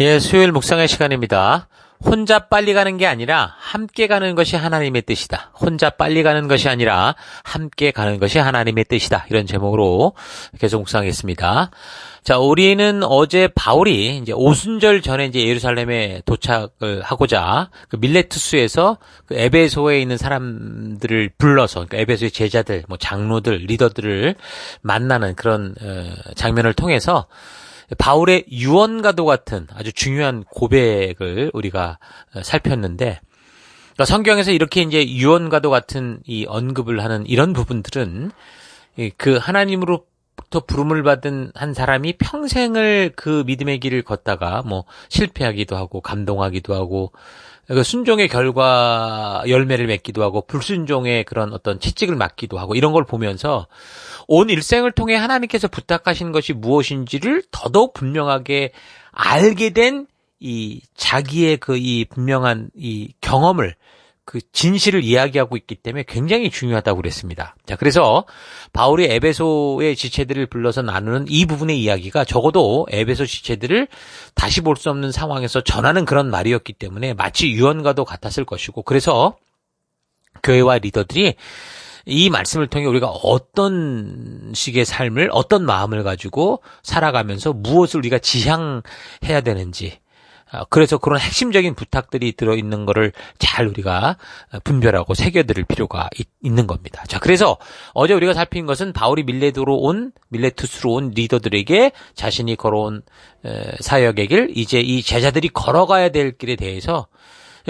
예, 수요일 묵상의 시간입니다. 혼자 빨리 가는 게 아니라 함께 가는 것이 하나님의 뜻이다. 혼자 빨리 가는 것이 아니라 함께 가는 것이 하나님의 뜻이다. 이런 제목으로 계속 묵상하겠습니다. 자, 우리는 어제 바울이 이제 오순절 전에 이제 예루살렘에 도착을 하고자 그 밀레투스에서 그 에베소에 있는 사람들을 불러서 그러니까 에베소의 제자들, 뭐 장로들, 리더들을 만나는 그런 어, 장면을 통해서 바울의 유언과도 같은 아주 중요한 고백을 우리가 어, 살폈는데 그러니까 성경에서 이렇게 이제 유언과도 같은 이 언급을 하는 이런 부분들은 그 하나님으로부터 부름을 받은 한 사람이 평생을 그 믿음의 길을 걷다가 뭐 실패하기도 하고 감동하기도 하고 그 순종의 결과 열매를 맺기도 하고 불순종의 그런 어떤 채찍을 맞기도 하고 이런 걸 보면서 온 일생을 통해 하나님께서 부탁하신 것이 무엇인지를 더더욱 분명하게 알게 된 이 자기의 그 이 분명한 이 경험을 그 진실을 이야기하고 있기 때문에 굉장히 중요하다고 그랬습니다. 자, 그래서 바울이 에베소의 지체들을 불러서 나누는 이 부분의 이야기가 적어도 에베소 지체들을 다시 볼 수 없는 상황에서 전하는 그런 말이었기 때문에 마치 유언과도 같았을 것이고 그래서 교회와 리더들이 이 말씀을 통해 우리가 어떤 식의 삶을 어떤 마음을 가지고 살아가면서 무엇을 우리가 지향해야 되는지 어, 그래서 그런 핵심적인 부탁들이 들어있는 거를 잘 우리가 분별하고 새겨들을 필요가 있, 는 겁니다. 자, 그래서 어제 우리가 살핀 것은 바울이 밀레도로 온, 밀레투스로 온 리더들에게 자신이 걸어온 사역의 길, 이제 이 제자들이 걸어가야 될 길에 대해서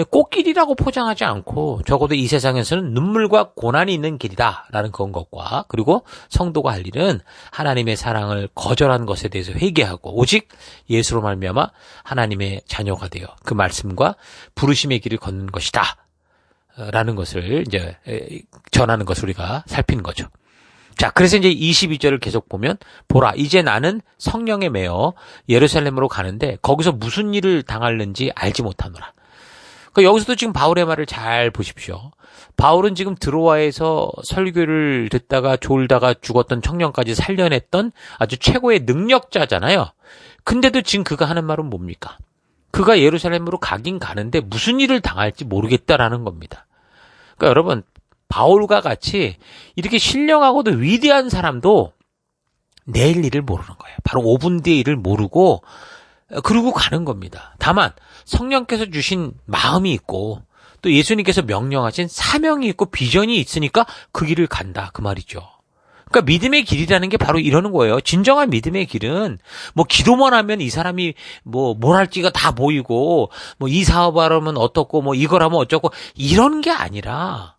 꽃길이라고 포장하지 않고 적어도 이 세상에서는 눈물과 고난이 있는 길이다라는 그런 것과 그리고 성도가 할 일은 하나님의 사랑을 거절한 것에 대해서 회개하고 오직 예수로 말미암아 하나님의 자녀가 되어 그 말씀과 부르심의 길을 걷는 것이다. 라는 것을 이제 전하는 것을 우리가 살피는 거죠. 자, 그래서 이제 22절을 계속 보면 보라 이제 나는 성령에 매어 예루살렘으로 가는데 거기서 무슨 일을 당할는지 알지 못하노라. 그러니까 여기서도 지금 바울의 말을 잘 보십시오. 바울은 지금 드로아에서 설교를 듣다가 졸다가 죽었던 청년까지 살려냈던 아주 최고의 능력자잖아요. 근데도 지금 그가 하는 말은 뭡니까? 그가 예루살렘으로 가긴 가는데 무슨 일을 당할지 모르겠다라는 겁니다. 그러니까 여러분, 바울과 같이 이렇게 신령하고도 위대한 사람도 내일 일을 모르는 거예요. 바로 5분 뒤의 일을 모르고 그러고 가는 겁니다. 다만 성령께서 주신 마음이 있고 또 예수님께서 명령하신 사명이 있고 비전이 있으니까 그 길을 간다 그 말이죠. 그러니까 믿음의 길이라는 게 바로 이러는 거예요. 진정한 믿음의 길은 뭐 기도만 하면 이 사람이 뭐 뭘 할지가 다 보이고 뭐 이 사업하려면 어떻고 뭐 이걸 하면 어쩌고 이런 게 아니라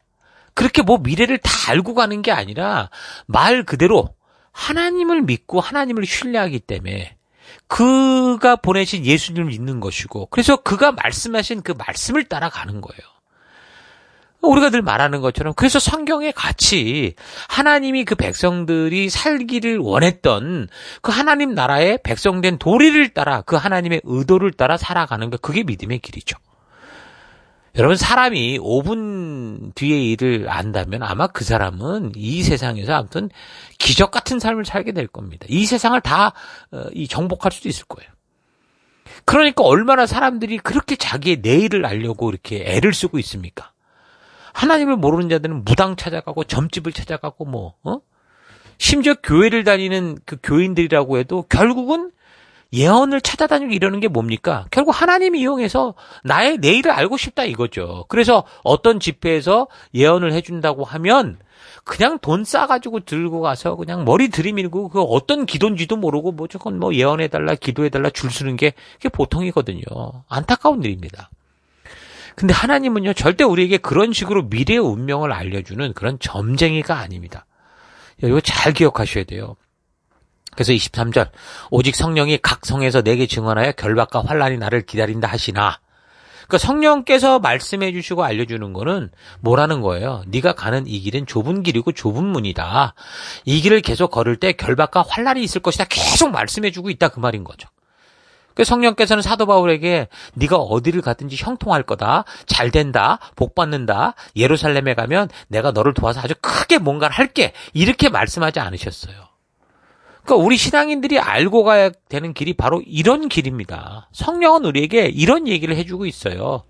그렇게 뭐 미래를 다 알고 가는 게 아니라 말 그대로 하나님을 믿고 하나님을 신뢰하기 때문에 그가 보내신 예수님을 믿는 것이고 그래서 그가 말씀하신 그 말씀을 따라가는 거예요. 우리가 늘 말하는 것처럼 그래서 성경에 같이 하나님이 그 백성들이 살기를 원했던 그 하나님 나라의 백성된 도리를 따라 그 하나님의 의도를 따라 살아가는 것 그게 믿음의 길이죠. 여러분 사람이 5분 뒤의 일을 안다면 아마 그 사람은 이 세상에서 아무튼 기적 같은 삶을 살게 될 겁니다. 이 세상을 다 어, 정복할 수도 있을 거예요. 그러니까 얼마나 사람들이 그렇게 자기의 내일을 알려고 이렇게 애를 쓰고 있습니까? 하나님을 모르는 자들은 무당 찾아가고 점집을 찾아가고 뭐 어? 심지어 교회를 다니는 그 교인들이라고 해도 결국은 예언을 찾아다니고 이러는 게 뭡니까? 결국 하나님이 이용해서 나의 내일을 알고 싶다 이거죠. 그래서 어떤 집회에서 예언을 해준다고 하면 그냥 돈 싸가지고 들고 가서 그냥 머리 들이밀고 그 어떤 기도인지도 모르고 뭐 저건 뭐 예언해달라 기도해달라 줄 서는 게 그게 보통이거든요. 안타까운 일입니다. 근데 하나님은요 절대 우리에게 그런 식으로 미래의 운명을 알려주는 그런 점쟁이가 아닙니다. 이거 잘 기억하셔야 돼요. 그래서 23절 오직 성령이 각 성에서 내게 증언하여 결박과 환란이 나를 기다린다 하시나 그러니까 성령께서 말씀해 주시고 알려주는 거는 뭐라는 거예요? 네가 가는 이 길은 좁은 길이고 좁은 문이다. 이 길을 계속 걸을 때 결박과 환란이 있을 것이다. 계속 말씀해 주고 있다 그 말인 거죠. 그 성령께서는 사도 바울에게 네가 어디를 가든지 형통할 거다. 잘 된다. 복 받는다. 예루살렘에 가면 내가 너를 도와서 아주 크게 뭔가를 할게. 이렇게 말씀하지 않으셨어요. 그러니까 우리 신앙인들이 알고 가야 되는 길이 바로 이런 길입니다. 성령은 우리에게 이런 얘기를 해주고 있어요.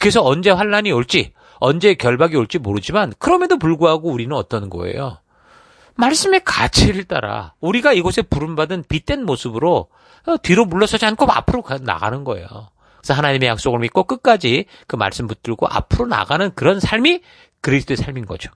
그래서 언제 환란이 올지, 언제 결박이 올지 모르지만 그럼에도 불구하고 우리는 어떤 거예요? 말씀의 가치를 따라 우리가 이곳에 부름받은 빛된 모습으로 어, 뒤로 물러서지 않고 앞으로 나가는 거예요. 그래서 하나님의 약속을 믿고 끝까지 그 말씀 붙들고 앞으로 나가는 그런 삶이 그리스도의 삶인 거죠.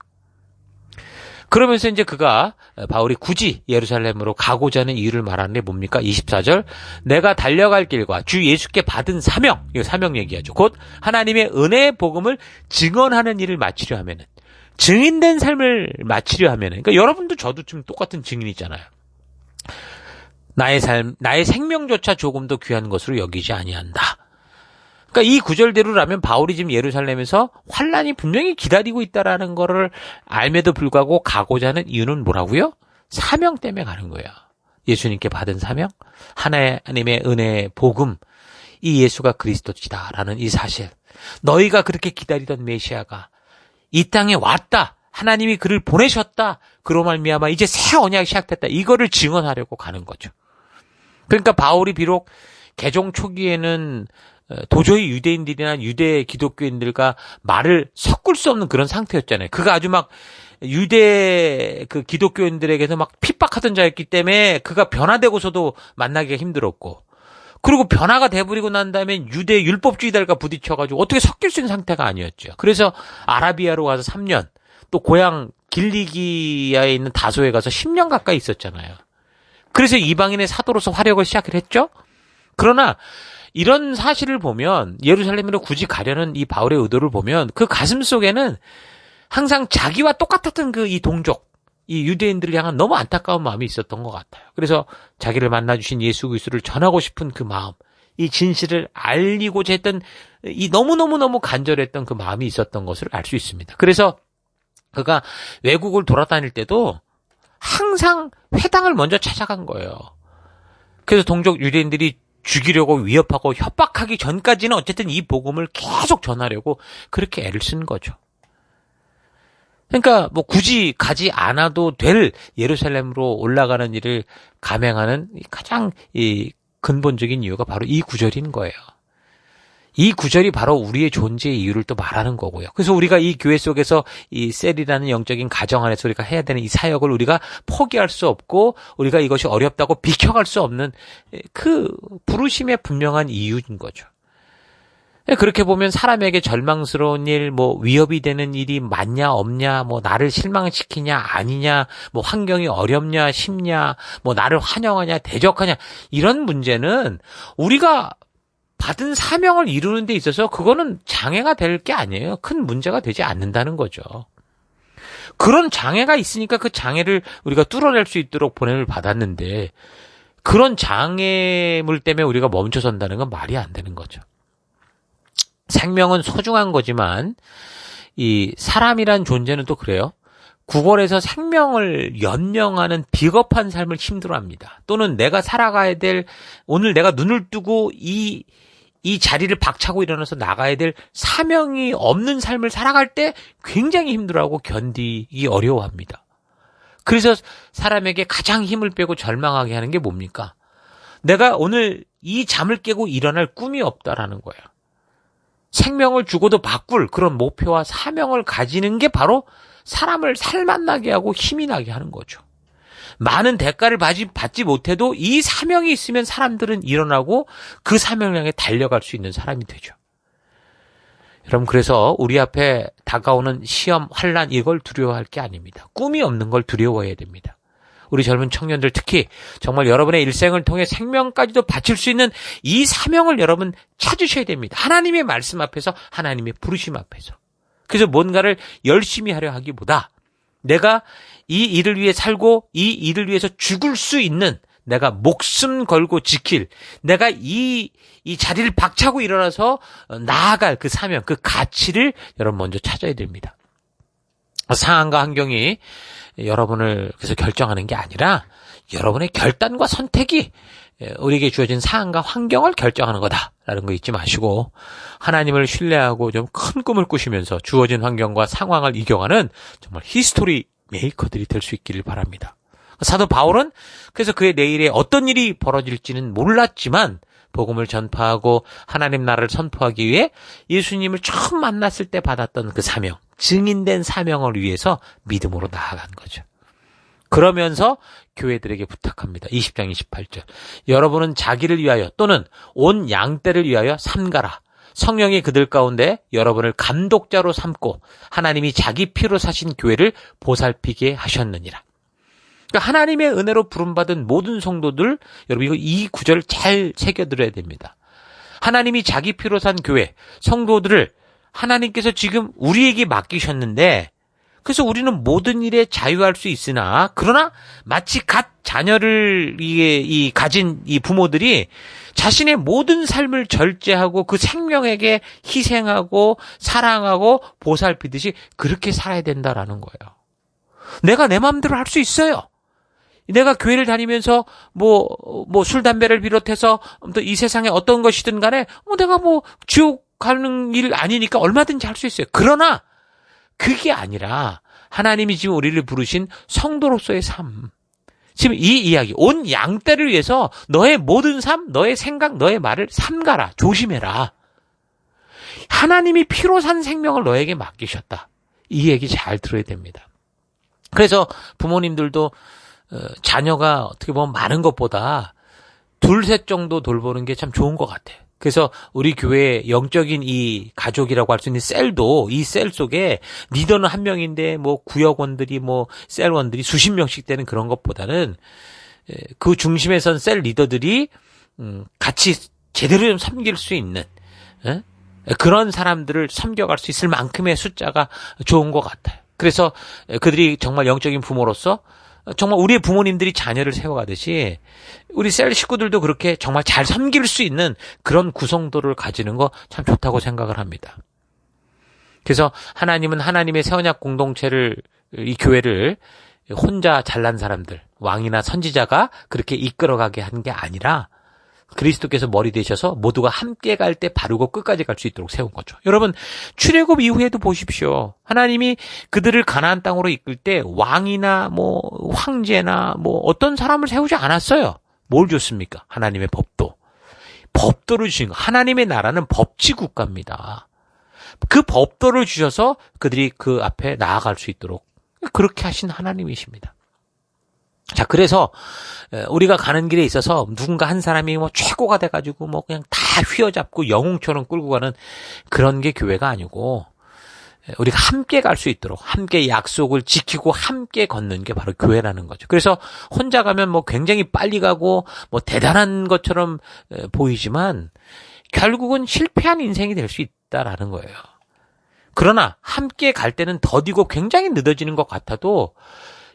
그러면서 이제 그가 바울이 굳이 예루살렘으로 가고자 하는 이유를 말하는 게 뭡니까? 24절. 내가 달려갈 길과 주 예수께 받은 사명, 이거 사명 얘기하죠. 곧 하나님의 은혜의 복음을 증언하는 일을 마치려 하면은 증인된 삶을 마치려 하면은 그러니까 여러분도 저도 지금 똑같은 증인이잖아요. 나의 삶, 나의 생명조차 조금 더 귀한 것으로 여기지 아니한다. 그러니까 이 구절대로라면 바울이 지금 예루살렘에서 환란이 분명히 기다리고 있다라는 거를 알매도 불구하고 가고자 하는 이유는 뭐라고요? 사명 때문에 가는 거야. 예수님께 받은 사명, 하나님의 은혜, 복음, 이 예수가 그리스도지다라는 이 사실. 너희가 그렇게 기다리던 메시아가 이 땅에 왔다. 하나님이 그를 보내셨다. 그로 말미암아 이제 새 언약이 시작됐다. 이거를 증언하려고 가는 거죠. 그러니까 바울이 비록 개종 초기에는 어, 도저히 유대인들이나 유대 기독교인들과 말을 섞을 수 없는 그런 상태였잖아요. 그가 아주 막 유대 그 기독교인들에게서 막 핍박하던 자였기 때문에 그가 변화되고서도 만나기가 힘들었고 그리고 변화가 돼버리고 난 다음에 유대 율법주의들과 부딪혀가지고 어떻게 섞일 수 있는 상태가 아니었죠. 그래서 아라비아로 가서 3년 또 고향 길리기아에 있는 다소에 가서 10년 가까이 있었잖아요. 그래서 이방인의 사도로서 활약을 시작을 했죠. 그러나 이런 사실을 보면 예루살렘으로 굳이 가려는 이 바울의 의도를 보면 그 가슴 속에는 항상 자기와 똑같았던 그 이 동족, 이 유대인들을 향한 너무 안타까운 마음이 있었던 것 같아요. 그래서 자기를 만나주신 예수 그리스도를 전하고 싶은 그 마음, 이 진실을 알리고자 했던 이 너무너무너무 간절했던 그 마음이 있었던 것을 알 수 있습니다. 그래서 그가 외국을 돌아다닐 때도 항상 회당을 먼저 찾아간 거예요. 그래서 동족 유대인들이 죽이려고 위협하고 협박하기 전까지는 어쨌든 이 복음을 계속 전하려고 그렇게 애를 쓴 거죠. 그러니까 뭐 굳이 가지 않아도 될 예루살렘으로 올라가는 일을 감행하는 가장 이 근본적인 이유가 바로 이 구절인 거예요. 이 구절이 바로 우리의 존재의 이유를 또 말하는 거고요. 그래서 우리가 이 교회 속에서 이 셀이라는 영적인 가정 안에서 우리가 해야 되는 이 사역을 우리가 포기할 수 없고 우리가 이것이 어렵다고 비켜갈 수 없는 그 부르심의 분명한 이유인 거죠. 그렇게 보면 사람에게 절망스러운 일, 뭐 위협이 되는 일이 많냐 없냐, 뭐 나를 실망시키냐 아니냐, 뭐 환경이 어렵냐 쉽냐, 뭐 나를 환영하냐 대적하냐 이런 문제는 우리가 받은 사명을 이루는 데 있어서 그거는 장애가 될 게 아니에요. 큰 문제가 되지 않는다는 거죠. 그런 장애가 있으니까 그 장애를 우리가 뚫어낼 수 있도록 보냄을 받았는데 그런 장애물 때문에 우리가 멈춰 선다는 건 말이 안 되는 거죠. 생명은 소중한 거지만 이 사람이란 존재는 또 그래요. 구걸에서 생명을 연명하는 비겁한 삶을 힘들어합니다. 또는 내가 살아가야 될 오늘 내가 눈을 뜨고 이 이 자리를 박차고 일어나서 나가야 될 사명이 없는 삶을 살아갈 때 굉장히 힘들어하고 견디기 어려워합니다. 그래서 사람에게 가장 힘을 빼고 절망하게 하는 게 뭡니까? 내가 오늘 이 잠을 깨고 일어날 꿈이 없다라는 거야. 생명을 주고도 바꿀 그런 목표와 사명을 가지는 게 바로 사람을 살만나게 하고 힘이 나게 하는 거죠. 많은 대가를 받지 못해도 이 사명이 있으면 사람들은 일어나고 그 사명을 향해 달려갈 수 있는 사람이 되죠. 여러분 그래서 우리 앞에 다가오는 시험, 환란 이걸 두려워할 게 아닙니다. 꿈이 없는 걸 두려워해야 됩니다. 우리 젊은 청년들 특히 정말 여러분의 일생을 통해 생명까지도 바칠 수 있는 이 사명을 여러분 찾으셔야 됩니다. 하나님의 말씀 앞에서 하나님의 부르심 앞에서. 그래서 뭔가를 열심히 하려 하기보다 내가 이 일을 위해 살고 이 일을 위해서 죽을 수 있는 내가 목숨 걸고 지킬 내가 이, 이 자리를 박차고 일어나서 나아갈 그 사명, 그 가치를 여러분 먼저 찾아야 됩니다. 상황과 환경이 여러분을 그래서 결정하는 게 아니라 여러분의 결단과 선택이 우리에게 주어진 상황과 환경을 결정하는 거다라는 거 잊지 마시고 하나님을 신뢰하고 좀 큰 꿈을 꾸시면서 주어진 환경과 상황을 이겨가는 정말 히스토리 메이커들이 될 수 있기를 바랍니다. 사도 바울은 그래서 그의 내일에 어떤 일이 벌어질지는 몰랐지만 복음을 전파하고 하나님 나라를 선포하기 위해 예수님을 처음 만났을 때 받았던 그 사명, 증인된 사명을 위해서 믿음으로 나아간 거죠. 그러면서 교회들에게 부탁합니다. 20장 28절. 여러분은 자기를 위하여 또는 온 양떼를 위하여 삼가라. 성령이 그들 가운데 여러분을 감독자로 삼고 하나님이 자기 피로 사신 교회를 보살피게 하셨느니라. 그러니까 하나님의 은혜로 부름받은 모든 성도들, 여러분 이 구절 잘 새겨들어야 됩니다. 하나님이 자기 피로 산 교회, 성도들을 하나님께서 지금 우리에게 맡기셨는데, 그래서 우리는 모든 일에 자유할 수 있으나, 그러나 마치 갓 자녀를 이, 이 가진 이 부모들이 자신의 모든 삶을 절제하고 그 생명에게 희생하고 사랑하고 보살피듯이 그렇게 살아야 된다라는 거예요. 내가 내 마음대로 할 수 있어요. 내가 교회를 다니면서 뭐, 뭐 술, 담배를 비롯해서 또 이 세상에 어떤 것이든 간에 뭐 내가 뭐 지옥 가는 일 아니니까 얼마든지 할 수 있어요. 그러나 그게 아니라 하나님이 지금 우리를 부르신 성도로서의 삶. 지금 이 이야기, 온 양떼를 위해서 너의 모든 삶, 너의 생각, 너의 말을 삼가라. 조심해라. 하나님이 피로 산 생명을 너에게 맡기셨다. 이 얘기 잘 들어야 됩니다. 그래서 부모님들도 어, 자녀가 어떻게 보면 많은 것보다 둘, 셋 정도 돌보는 게 참 좋은 것 같아요. 그래서 우리 교회 영적인 이 가족이라고 할 수 있는 셀도 이 셀 속에 리더는 한 명인데 뭐 구역원들이 뭐 셀원들이 수십 명씩 되는 그런 것보다는 그 중심에 선 셀 리더들이 음 같이 제대로 좀 섬길 수 있는 그런 사람들을 섬겨갈 수 있을 만큼의 숫자가 좋은 것 같아요. 그래서 그들이 정말 영적인 부모로서 정말 우리의 부모님들이 자녀를 세워가듯이 우리 셀 식구들도 그렇게 정말 잘 섬길 수 있는 그런 구성도를 가지는 거 참 좋다고 생각을 합니다. 그래서 하나님은 하나님의 세원약 공동체를 이 교회를 혼자 잘난 사람들, 왕이나 선지자가 그렇게 이끌어가게 한 게 아니라 그리스도께서 머리 되셔서 모두가 함께 갈 때 바르고 끝까지 갈 수 있도록 세운 거죠. 여러분 출애굽 이후에도 보십시오. 하나님이 그들을 가나안 땅으로 이끌 때 왕이나 뭐 황제나 뭐 어떤 사람을 세우지 않았어요. 뭘 줬습니까? 하나님의 법도. 법도를 주신 거. 하나님의 나라는 법치 국가입니다. 그 법도를 주셔서 그들이 그 앞에 나아갈 수 있도록 그렇게 하신 하나님이십니다. 자, 그래서 우리가 가는 길에 있어서 누군가 한 사람이 뭐 최고가 돼가지고 뭐 그냥 다 휘어잡고 영웅처럼 끌고 가는 그런 게 교회가 아니고 우리가 함께 갈 수 있도록 함께 약속을 지키고 함께 걷는 게 바로 교회라는 거죠. 그래서 혼자 가면 뭐 굉장히 빨리 가고 뭐 대단한 것처럼 보이지만 결국은 실패한 인생이 될 수 있다라는 거예요. 그러나 함께 갈 때는 더디고 굉장히 늦어지는 것 같아도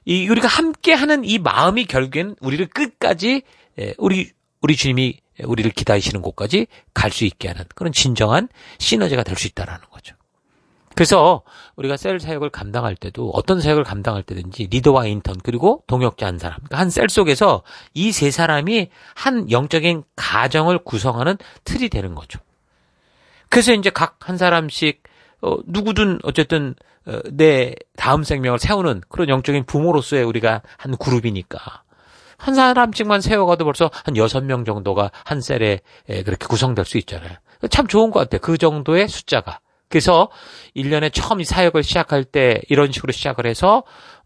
이 우리가 함께 하는 이 마음이 결국엔 우리를 끝까지 우리 우리 주님이 우리를 기다리시는 곳까지 갈 수 있게 하는 그런 진정한 시너지가 될 수 있다라는 거죠. 그래서 우리가 셀 사역을 감당할 때도 어떤 사역을 감당할 때든지 리더와 인턴 그리고 동역자 한 사람 그러니까 한셀 속에서 이 세 사람이 한 영적인 가정을 구성하는 틀이 되는 거죠. 그래서 이제 각 한 사람씩 어, 누구든 어쨌든 어, 내 다음 생명을 세우는 그런 영적인 부모로서의 우리가 한 그룹이니까 한 사람씩만 세워가도 벌써 한 여섯 명 정도가 한 셀에 그렇게 구성될 수 있잖아요. 참 좋은 것 같아요. 그 정도의 숫자가. 그래서 1년에 처음 이 사역을 시작할 때 이런 식으로 시작을 해서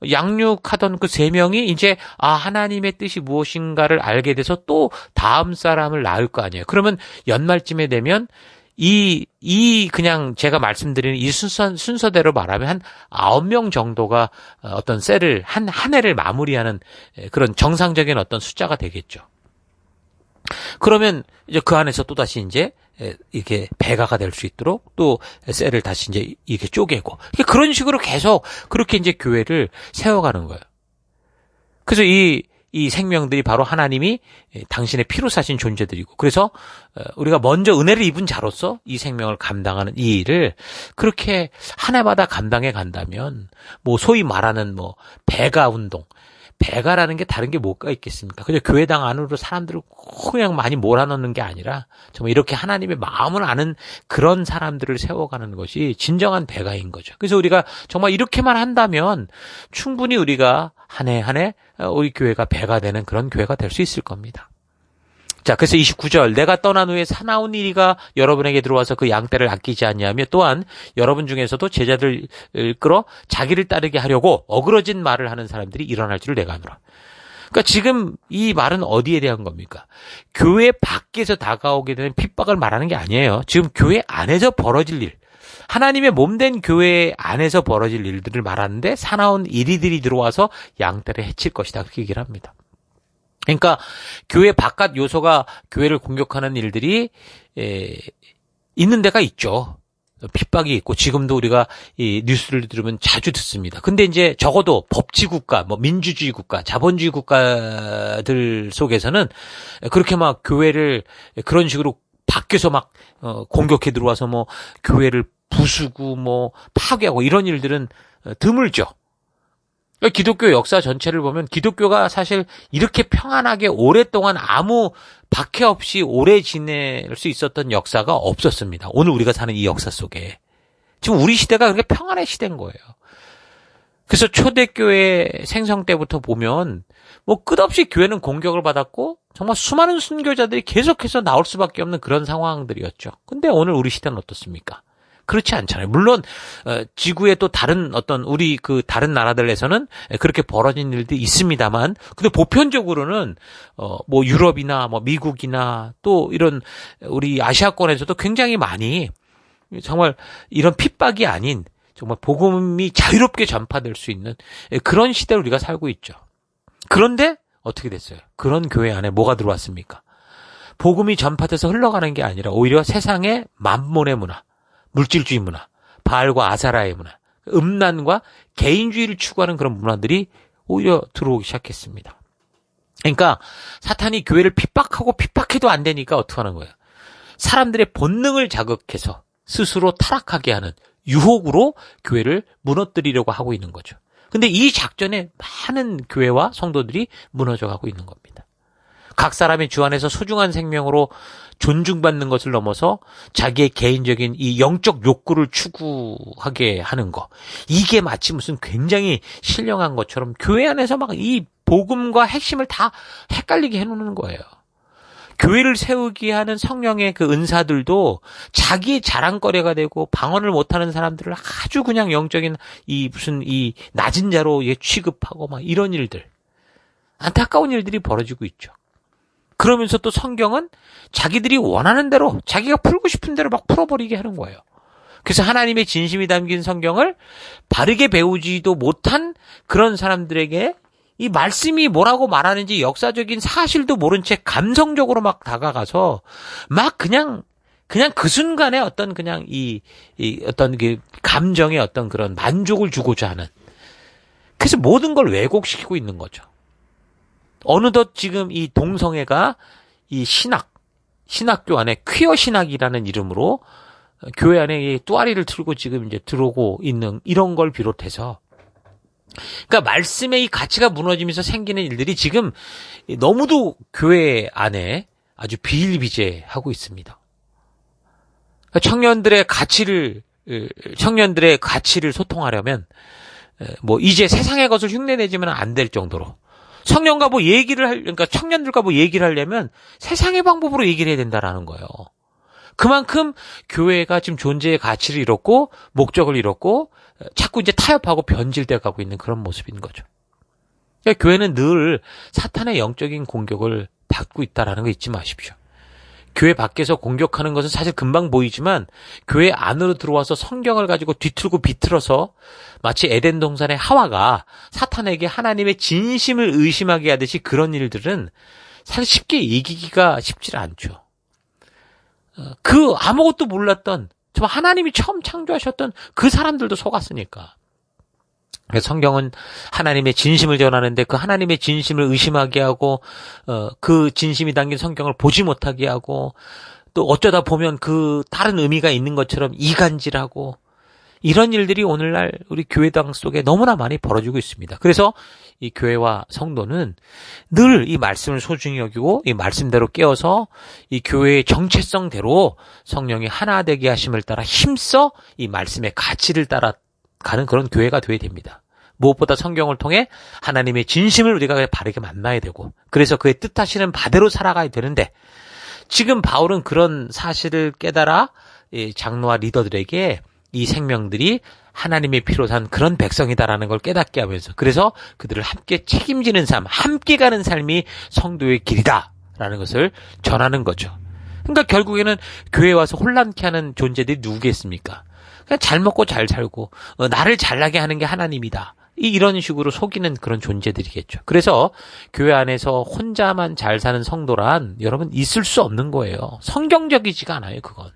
양육하던 그 세 명이 이제 아 하나님의 뜻이 무엇인가를 알게 돼서 또 다음 사람을 낳을 거 아니에요. 그러면 연말쯤에 되면 이, 이, 그냥 제가 말씀드리는 이 순서, 순서대로 말하면 한 아홉 명 정도가 어떤 셀을, 한, 한 해를 마무리하는 그런 정상적인 어떤 숫자가 되겠죠. 그러면 이제 그 안에서 또다시 이제 이렇게 배가가 될 수 있도록 또 셀을 다시 이제 이렇게 쪼개고 그런 식으로 계속 그렇게 이제 교회를 세워가는 거예요. 그래서 이 이 생명들이 바로 하나님이 당신의 피로 사신 존재들이고 그래서 어, 우리가 먼저 은혜를 입은 자로서 이 생명을 감당하는 이 일을 그렇게 한 해마다 감당해 간다면 뭐 소위 말하는 뭐 배가 운동 배가라는 게 다른 게 뭐가 있겠습니까? 그냥 교회당 안으로 사람들을 그냥 많이 몰아넣는 게 아니라 정말 이렇게 하나님의 마음을 아는 그런 사람들을 세워가는 것이 진정한 배가인 거죠. 그래서 우리가 정말 이렇게만 한다면 충분히 우리가 한 해 한해 우리 교회가 배가 되는 그런 교회가 될 수 있을 겁니다. 자, 그래서 29절, 내가 떠난 후에 사나운 이리가 여러분에게 들어와서 그 양떼를 아끼지 않냐며 또한 여러분 중에서도 제자들을 끌어 자기를 따르게 하려고 어그러진 말을 하는 사람들이 일어날 줄을 내가 아노라. 그러니까 지금 이 말은 어디에 대한 겁니까? 교회 밖에서 다가오게 되는 핍박을 말하는 게 아니에요. 지금 교회 안에서 벌어질 일. 하나님의 몸된 교회 안에서 벌어질 일들을 말하는데 사나운 이리들이 들어와서 양떼를 해칠 것이다. 그렇게 얘기를 합니다. 그러니까 교회 바깥 요소가 교회를 공격하는 일들이 에, 있는 데가 있죠. 핍박이 있고 지금도 우리가 이 뉴스를 들으면 자주 듣습니다. 근데 이제 적어도 법치 국가, 뭐 민주주의 국가, 자본주의 국가들 속에서는 그렇게 막 교회를 그런 식으로 밖에서 막 어, 공격해 들어와서 뭐 교회를 부수고 뭐 파괴하고 이런 일들은 어, 드물죠. 그러니까 기독교 역사 전체를 보면 기독교가 사실 이렇게 평안하게 오랫동안 아무 박해 없이 오래 지낼 수 있었던 역사가 없었습니다. 오늘 우리가 사는 이 역사 속에. 지금 우리 시대가 그렇게 평안의 시대인 거예요. 그래서 초대교회 생성 때부터 보면 뭐 끝없이 교회는 공격을 받았고 정말 수많은 순교자들이 계속해서 나올 수밖에 없는 그런 상황들이었죠. 근데 오늘 우리 시대는 어떻습니까? 그렇지 않잖아요. 물론 어, 지구의 또 다른 어떤 우리 그 다른 나라들에서는 그렇게 벌어진 일도 있습니다만, 근데 보편적으로는 어뭐 유럽이나 뭐 미국이나 또 이런 우리 아시아권에서도 굉장히 많이 정말 이런 핍박이 아닌 정말 복음이 자유롭게 전파될 수 있는 그런 시대를 우리가 살고 있죠. 그런데 어떻게 됐어요? 그런 교회 안에 뭐가 들어왔습니까? 복음이 전파돼서 흘러가는 게 아니라 오히려 세상의 만몬의 문화, 물질주의 문화, 바알과 아사라의 문화, 음란과 개인주의를 추구하는 그런 문화들이 오히려 들어오기 시작했습니다. 그러니까 사탄이 교회를 핍박하고 핍박해도 안 되니까 어떻게 하는 거예요? 사람들의 본능을 자극해서 스스로 타락하게 하는 유혹으로 교회를 무너뜨리려고 하고 있는 거죠. 근데 이 작전에 많은 교회와 성도들이 무너져 가고 있는 겁니다. 각 사람의 주 안에서 소중한 생명으로 존중받는 것을 넘어서 자기의 개인적인 이 영적 욕구를 추구하게 하는 거. 이게 마치 무슨 굉장히 신령한 것처럼 교회 안에서 막 이 복음과 핵심을 다 헷갈리게 해놓는 거예요. 교회를 세우게 하는 성령의 그 은사들도 자기의 자랑거리가 되고 방언을 못하는 사람들을 아주 그냥 영적인 이 무슨 이 낮은 자로 취급하고 막 이런 일들. 안타까운 일들이 벌어지고 있죠. 그러면서 또 성경은 자기들이 원하는 대로 자기가 풀고 싶은 대로 막 풀어버리게 하는 거예요. 그래서 하나님의 진심이 담긴 성경을 바르게 배우지도 못한 그런 사람들에게 이 말씀이 뭐라고 말하는지 역사적인 사실도 모른 채 감성적으로 막 다가가서 막 그냥 그냥 그 순간에 어떤 그냥 이, 이 어떤 그 감정의 어떤 그런 만족을 주고자 하는 그래서 모든 걸 왜곡시키고 있는 거죠. 어느덧 지금 이 동성애가 이 신학, 신학교 안에 퀴어 신학이라는 이름으로 교회 안에 이 뚜아리를 틀고 지금 이제 들어오고 있는 이런 걸 비롯해서 그러니까 말씀의 이 가치가 무너지면서 생기는 일들이 지금 너무도 교회 안에 아주 비일비재하고 있습니다. 그러니까 청년들의 가치를 청년들의 가치를 소통하려면 뭐 이제 세상의 것을 흉내내지면 안될 정도로 청년과 뭐 얘기를 할, 그러니까 청년들과 뭐 얘기를 하려면 세상의 방법으로 얘기를 해야 된다라는 거예요. 그만큼 교회가 지금 존재의 가치를 잃었고 목적을 잃었고 자꾸 이제 타협하고 변질돼 가고 있는 그런 모습인 거죠. 그러니까 교회는 늘 사탄의 영적인 공격을 받고 있다라는 거 잊지 마십시오. 교회 밖에서 공격하는 것은 사실 금방 보이지만 교회 안으로 들어와서 성경을 가지고 뒤틀고 비틀어서 마치 에덴 동산의 하와가 사탄에게 하나님의 진심을 의심하게 하듯이 그런 일들은 사실 쉽게 이기기가 쉽지 않죠. 어, 그 아무것도 몰랐던 정말 하나님이 처음 창조하셨던 그 사람들도 속았으니까. 성경은 하나님의 진심을 전하는데 그 하나님의 진심을 의심하게 하고 어, 그 진심이 담긴 성경을 보지 못하게 하고 또 어쩌다 보면 그 다른 의미가 있는 것처럼 이간질하고 이런 일들이 오늘날 우리 교회당 속에 너무나 많이 벌어지고 있습니다. 그래서 이 교회와 성도는 늘 이 말씀을 소중히 여기고 이 말씀대로 깨어서 이 교회의 정체성대로 성령이 하나 되게 하심을 따라 힘써 이 말씀의 가치를 따라 가는 그런 교회가 되어야 됩니다. 무엇보다 성경을 통해 하나님의 진심을 우리가 바르게 만나야 되고 그래서 그의 뜻하시는 바대로 살아가야 되는데 지금 바울은 그런 사실을 깨달아 장로와 리더들에게 이 생명들이 하나님의 피로 산 그런 백성이다라는 걸 깨닫게 하면서 그래서 그들을 함께 책임지는 삶, 함께 가는 삶이 성도의 길이다라는 것을 전하는 거죠. 그러니까 결국에는 교회 와서 혼란케 하는 존재들이 누구겠습니까? 그냥 잘 먹고 잘 살고 어, 나를 잘나게 하는 게 하나님이다. 이런 식으로 속이는 그런 존재들이겠죠. 그래서 교회 안에서 혼자만 잘 사는 성도란 여러분 있을 수 없는 거예요. 성경적이지가 않아요, 그건.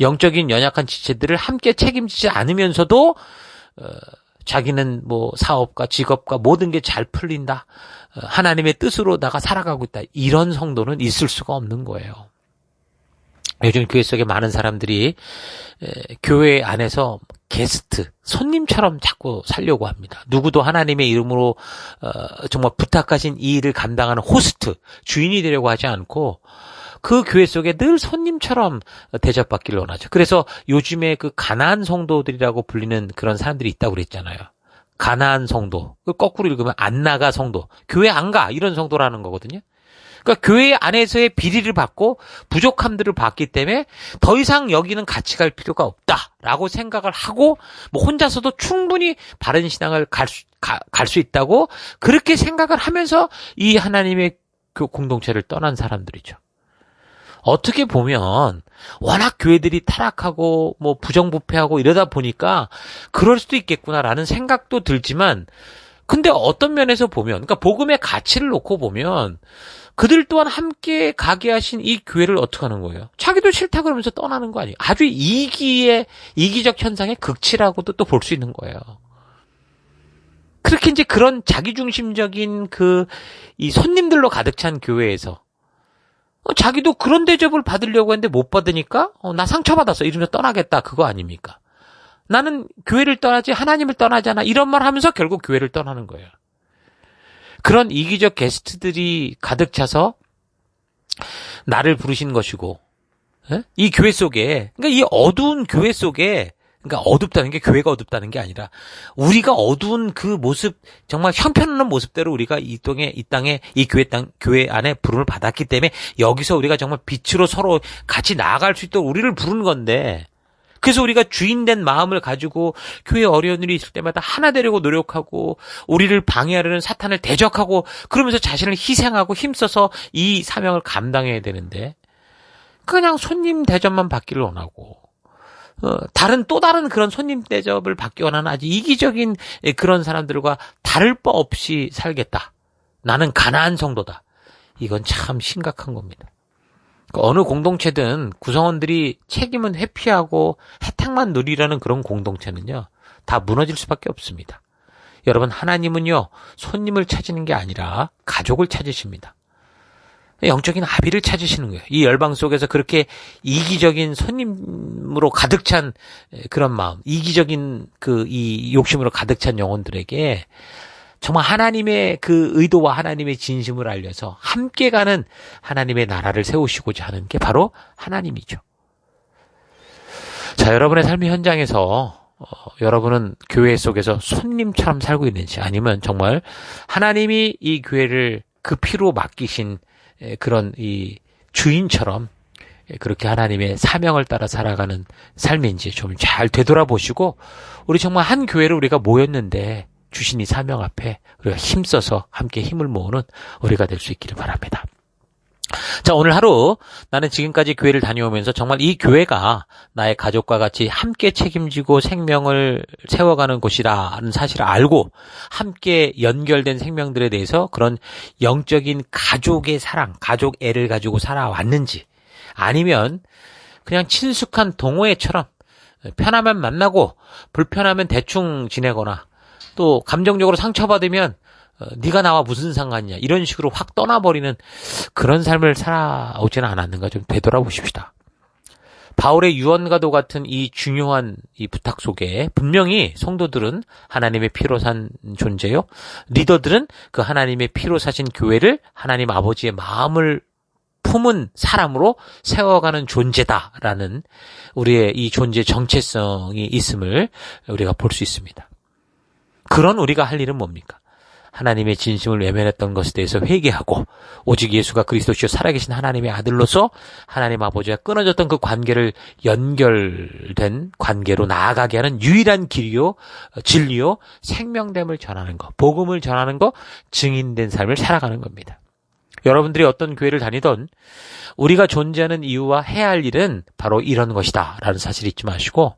영적인 연약한 지체들을 함께 책임지지 않으면서도 어, 자기는 뭐 사업과 직업과 모든 게 잘 풀린다. 어, 하나님의 뜻으로 나가 살아가고 있다. 이런 성도는 있을 수가 없는 거예요. 요즘 교회 속에 많은 사람들이 에, 교회 안에서 게스트, 손님처럼 자꾸 살려고 합니다. 누구도 하나님의 이름으로 어, 정말 부탁하신 이 일을 감당하는 호스트, 주인이 되려고 하지 않고 그 교회 속에 늘 손님처럼 대접받기를 원하죠. 그래서 요즘에 그 가나안 성도들이라고 불리는 그런 사람들이 있다고 그랬잖아요. 가나안 성도. 그 거꾸로 읽으면 안 나가 성도. 교회 안 가. 이런 성도라는 거거든요. 그러니까 교회 안에서의 비리를 받고 부족함들을 받기 때문에 더 이상 여기는 같이 갈 필요가 없다라고 생각을 하고 뭐 혼자서도 충분히 바른 신앙을 갈 수, 갈수 있다고 그렇게 생각을 하면서 이 하나님의 그 공동체를 떠난 사람들이죠. 어떻게 보면 워낙 교회들이 타락하고 뭐 부정부패하고 이러다 보니까 그럴 수도 있겠구나라는 생각도 들지만 근데 어떤 면에서 보면 그러니까 복음의 가치를 놓고 보면 그들 또한 함께 가게 하신 이 교회를 어떻게 하는 거예요? 자기도 싫다 그러면서 떠나는 거 아니에요? 아주 이기의 이기적 현상의 극치라고도 또 볼 수 있는 거예요. 그렇게 이제 그런 자기중심적인 그 이 손님들로 가득 찬 교회에서 어, 자기도 그런 대접을 받으려고 했는데 못 받으니까 어, 나 상처받았어 이러면서 떠나겠다 그거 아닙니까? 나는 교회를 떠나지 하나님을 떠나잖아 이런 말 하면서 결국 교회를 떠나는 거예요. 그런 이기적 게스트들이 가득 차서 나를 부르신 것이고 에? 이 교회 속에 그러니까 이 어두운 교회 속에 그러니까 어둡다는 게 교회가 어둡다는 게 아니라 우리가 어두운 그 모습 정말 형편없는 모습대로 우리가 이 땅에 이 땅에 이 교회 땅 교회 안에 부름을 받았기 때문에 여기서 우리가 정말 빛으로 서로 같이 나아갈 수 있도록 우리를 부른 건데 그래서 우리가 주인된 마음을 가지고 교회 어려운 일이 있을 때마다 하나 되려고 노력하고 우리를 방해하려는 사탄을 대적하고 그러면서 자신을 희생하고 힘써서 이 사명을 감당해야 되는데 그냥 손님 대접만 받기를 원하고 어, 다른 또 다른 그런 손님 대접을 받기 원하는 아주 이기적인 그런 사람들과 다를 바 없이 살겠다. 나는 가난한 성도다. 이건 참 심각한 겁니다. 그 어느 공동체든 구성원들이 책임은 회피하고 혜택만 누리려는 그런 공동체는요, 다 무너질 수밖에 없습니다. 여러분, 하나님은요, 손님을 찾는 게 아니라 가족을 찾으십니다. 영적인 합의를 찾으시는 거예요. 이 열방 속에서 그렇게 이기적인 손님으로 가득 찬 그런 마음, 이기적인 그 이 욕심으로 가득 찬 영혼들에게 정말 하나님의 그 의도와 하나님의 진심을 알려서 함께 가는 하나님의 나라를 세우시고자 하는 게 바로 하나님이죠. 자, 여러분의 삶의 현장에서 어, 여러분은 교회 속에서 손님처럼 살고 있는지 아니면 정말 하나님이 이 교회를 그 피로 맡기신 그런 이 주인처럼 그렇게 하나님의 사명을 따라 살아가는 삶인지 좀 잘 되돌아보시고 우리 정말 한 교회를 우리가 모였는데 주신 이 사명 앞에 우리가 힘써서 함께 힘을 모으는 우리가 될 수 있기를 바랍니다. 자, 오늘 하루 나는 지금까지 교회를 다녀오면서 정말 이 교회가 나의 가족과 같이 함께 책임지고 생명을 세워가는 곳이라는 사실을 알고 함께 연결된 생명들에 대해서 그런 영적인 가족의 사랑, 가족 애를 가지고 살아왔는지 아니면 그냥 친숙한 동호회처럼 편하면 만나고 불편하면 대충 지내거나 또 감정적으로 상처받으면 어, 네가 나와 무슨 상관이냐 이런 식으로 확 떠나버리는 그런 삶을 살아오지는 않았는가 좀 되돌아보십시다. 바울의 유언과도 같은 이 중요한 이 부탁 속에 분명히 성도들은 하나님의 피로 산 존재요. 리더들은 그 하나님의 피로 사신 교회를 하나님 아버지의 마음을 품은 사람으로 세워가는 존재다라는 우리의 이 존재 정체성이 있음을 우리가 볼 수 있습니다. 그런 우리가 할 일은 뭡니까? 하나님의 진심을 외면했던 것에 대해서 회개하고 오직 예수가 그리스도시요 살아계신 하나님의 아들로서 하나님 아버지와 끊어졌던 그 관계를 연결된 관계로 나아가게 하는 유일한 길이요 진리요 생명됨을 전하는 것, 복음을 전하는 것, 증인된 삶을 살아가는 겁니다. 여러분들이 어떤 교회를 다니던 우리가 존재하는 이유와 해야 할 일은 바로 이런 것이다 라는 사실 잊지 마시고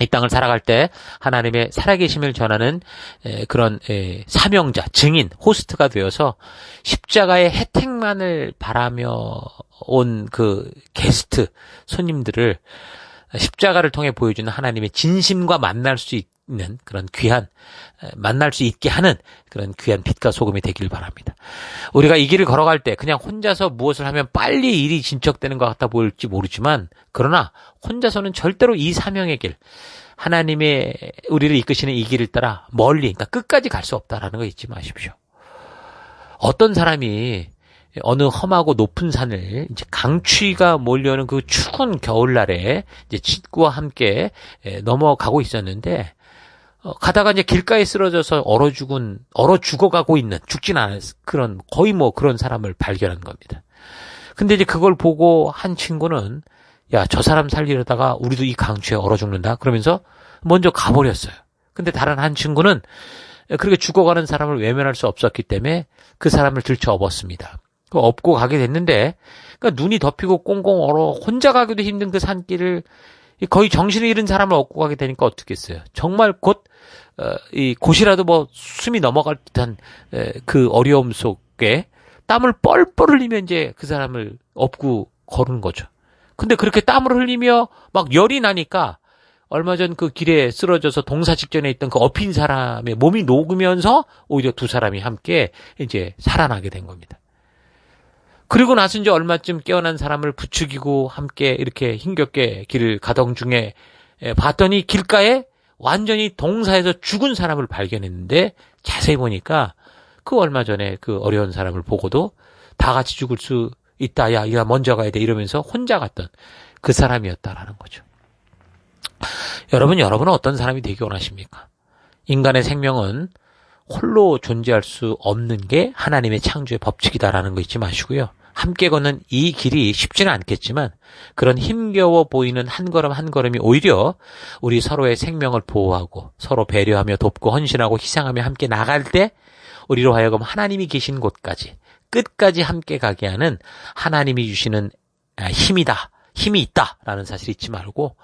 이 땅을 살아갈 때 하나님의 살아계심을 전하는 그런 사명자, 증인, 호스트가 되어서 십자가의 혜택만을 바라며 온 그 게스트, 손님들을 십자가를 통해 보여주는 하나님의 진심과 만날 수 있는 그런 귀한 만날 수 있게 하는 그런 귀한 빛과 소금이 되길 바랍니다. 우리가 이 길을 걸어갈 때 그냥 혼자서 무엇을 하면 빨리 일이 진척되는 것 같아 보일지 모르지만 그러나 혼자서는 절대로 이 사명의 길 하나님의 우리를 이끄시는 이 길을 따라 멀리 그러니까 끝까지 갈 수 없다라는 거 잊지 마십시오. 어떤 사람이 어느 험하고 높은 산을 이제 강추위가 몰려오는 그 추운 겨울날에 이제 친구와 함께 넘어가고 있었는데 어, 가다가 이제 길가에 쓰러져서 얼어 죽은 얼어 죽어가고 있는 죽진 않은 그런 거의 뭐 그런 사람을 발견한 겁니다. 근데 이제 그걸 보고 한 친구는 야 저 사람 살리려다가 우리도 이 강추에 얼어 죽는다 그러면서 먼저 가버렸어요. 근데 다른 한 친구는 그렇게 죽어가는 사람을 외면할 수 없었기 때문에 그 사람을 들쳐 업었습니다. 그 업고 가게 됐는데, 그러니까 눈이 덮이고 꽁꽁 얼어 혼자 가기도 힘든 그 산길을 거의 정신을 잃은 사람을 업고 가게 되니까 어떻겠어요? 정말 곧, 어, 이 곳이라도 뭐 숨이 넘어갈 듯한 그 어려움 속에 땀을 뻘뻘 흘리면 이제 그 사람을 업고 걸은 거죠. 근데 그렇게 땀을 흘리며 막 열이 나니까 얼마 전 그 길에 쓰러져서 동사 직전에 있던 그 업힌 사람의 몸이 녹으면서 오히려 두 사람이 함께 이제 살아나게 된 겁니다. 그리고 나서 이제 얼마쯤 깨어난 사람을 부추기고 함께 이렇게 힘겹게 길을 가던 중에 봤더니 길가에 완전히 동사에서 죽은 사람을 발견했는데 자세히 보니까 그 얼마 전에 그 어려운 사람을 보고도 다 같이 죽을 수 있다. 야, 야, 먼저 가야 돼. 이러면서 혼자 갔던 그 사람이었다라는 거죠. 여러분, 여러분은 어떤 사람이 되기 원하십니까? 인간의 생명은 홀로 존재할 수 없는 게 하나님의 창조의 법칙이다라는 거 잊지 마시고요. 함께 걷는 이 길이 쉽지는 않겠지만 그런 힘겨워 보이는 한 걸음 한 걸음이 오히려 우리 서로의 생명을 보호하고 서로 배려하며 돕고 헌신하고 희생하며 함께 나갈 때 우리로 하여금 하나님이 계신 곳까지 끝까지 함께 가게 하는 하나님이 주시는 힘이다. 힘이 있다라는 사실 잊지 말고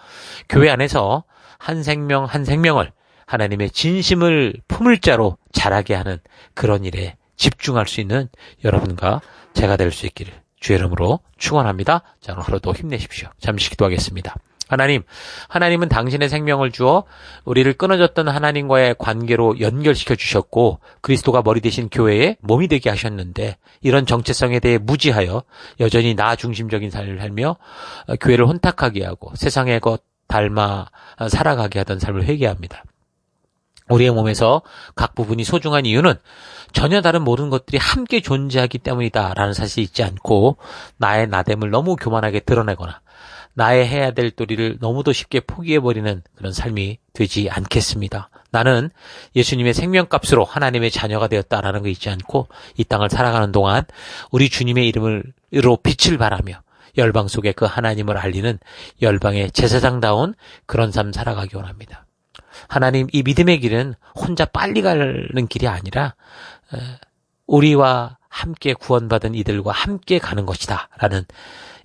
교회 안에서 한 생명 한 생명을 하나님의 진심을 품을 자로 자라게 하는 그런 일에 집중할 수 있는 여러분과 제가 될 수 있기를 주의 이름으로 축원합니다. 자, 오늘 하루도 힘내십시오. 잠시 기도하겠습니다. 하나님, 하나님은 당신의 생명을 주어 우리를 끊어졌던 하나님과의 관계로 연결시켜 주셨고 그리스도가 머리 대신 교회에 몸이 되게 하셨는데 이런 정체성에 대해 무지하여 여전히 나 중심적인 삶을 살며 교회를 혼탁하게 하고 세상의 것 닮아 살아가게 하던 삶을 회개합니다. 우리의 몸에서 각 부분이 소중한 이유는 전혀 다른 모든 것들이 함께 존재하기 때문이다라는 사실이 있지 않고 나의 나됨을 너무 교만하게 드러내거나 나의 해야 될 도리를 너무도 쉽게 포기해버리는 그런 삶이 되지 않겠습니다. 나는 예수님의 생명값으로 하나님의 자녀가 되었다라는 거 잊지 않고 이 땅을 살아가는 동안 우리 주님의 이름으로 빛을 발하며 열방 속에 그 하나님을 알리는 열방의 제사장다운 그런 삶 살아가기 원합니다. 하나님 이 믿음의 길은 혼자 빨리 가는 길이 아니라 우리와 함께 구원받은 이들과 함께 가는 것이다. 라는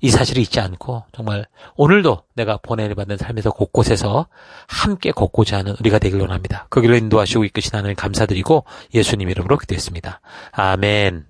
이 사실을 잊지 않고 정말 오늘도 내가 보내받는 삶에서 곳곳에서 함께 걷고자 하는 우리가 되길 원합니다. 그 길로 인도하시고 이끄신 하나님 감사드리고 예수님 이름으로 기도했습니다. 아멘.